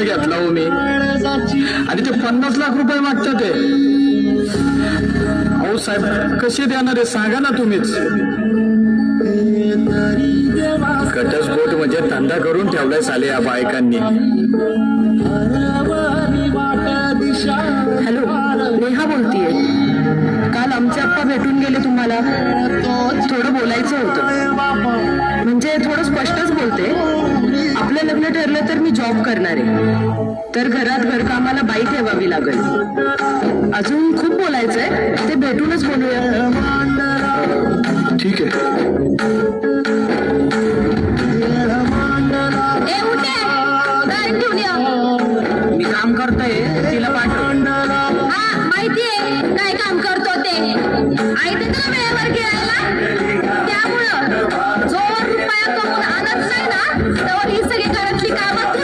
घेतला हो मी. आणि ते पन्नास लाख रुपये मागतात ते. अहो साहेब कसे देणार आहे? सांगा ना तुम्हीच. घटस्फोट म्हणजे धंदा करून ठेवलाय साले या बायकांनी. हॅलो नेहा बोलतीये. काल आमचे आप्पा भेटून गेले तुम्हाला. थोडं बोलायचं होतं. म्हणजे थोडं स्पष्टच बोलते. जॉब करणार. आहे तर घरात घरकामाला बाई ठेवावी लागेल. अजून खूप बोलायचंय. ते भेटूनच बोलूया. ठीक आहे. मी काम करतोय. तिला पाठव. हा माहितीये काय काम करतो ते. आई ते तुला वेळेवर त्यामुळं रुपया por isso que agora ficava